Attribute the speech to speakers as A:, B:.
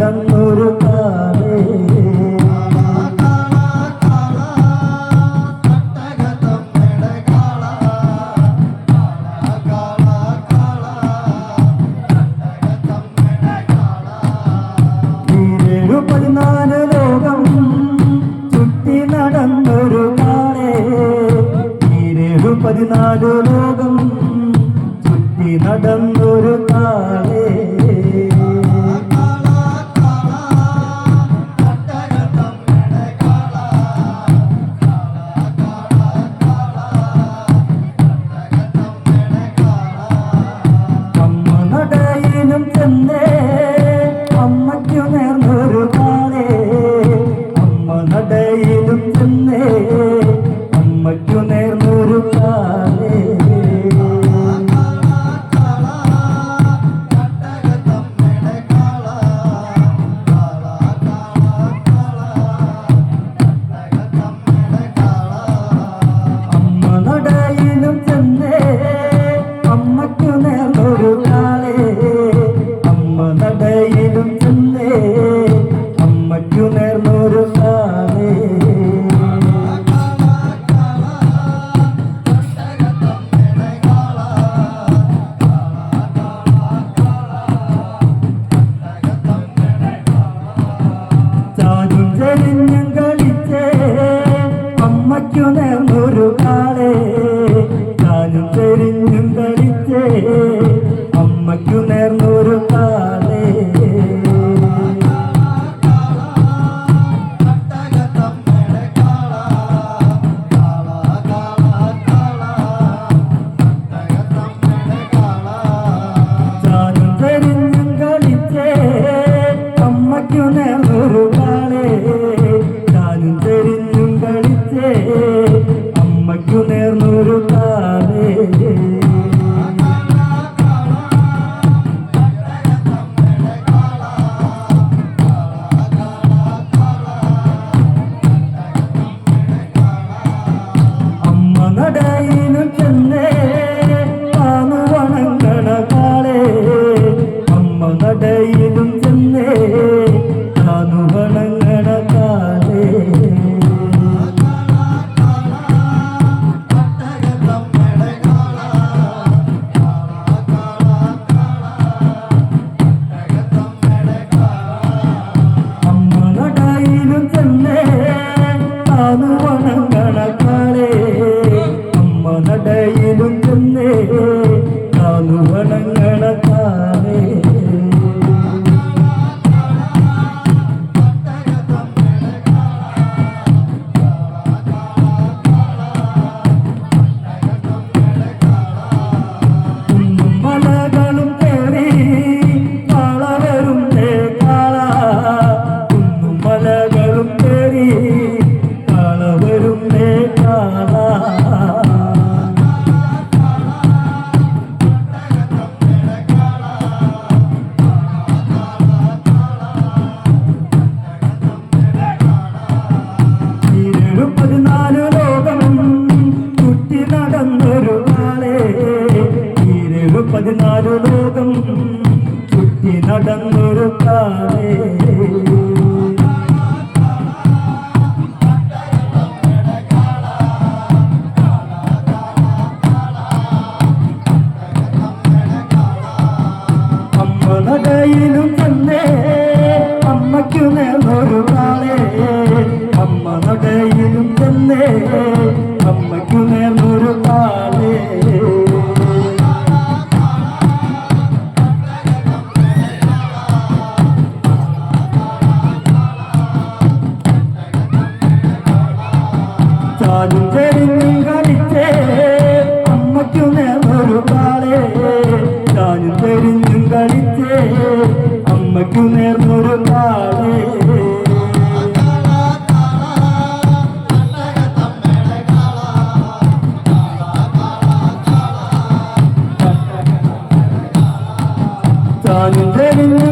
A: കടന്നൊരു പതിനാല് ലോകം ചുറ്റി നടന്നൊരു കാളേ. ലോകം ചുറ്റി നടന്നൊരു വേണം തന്നെ por കയ്യിലും തന്നേ അമ്മയ്ക്കു നേർന്നൊരു നാളെ അമ്മ നടയിലും തന്നേ അമ്മയ്ക്കു നേർന്നൊരു നാളെ. ചാഞ്ഞു തെരിഞ്ഞു Thank you.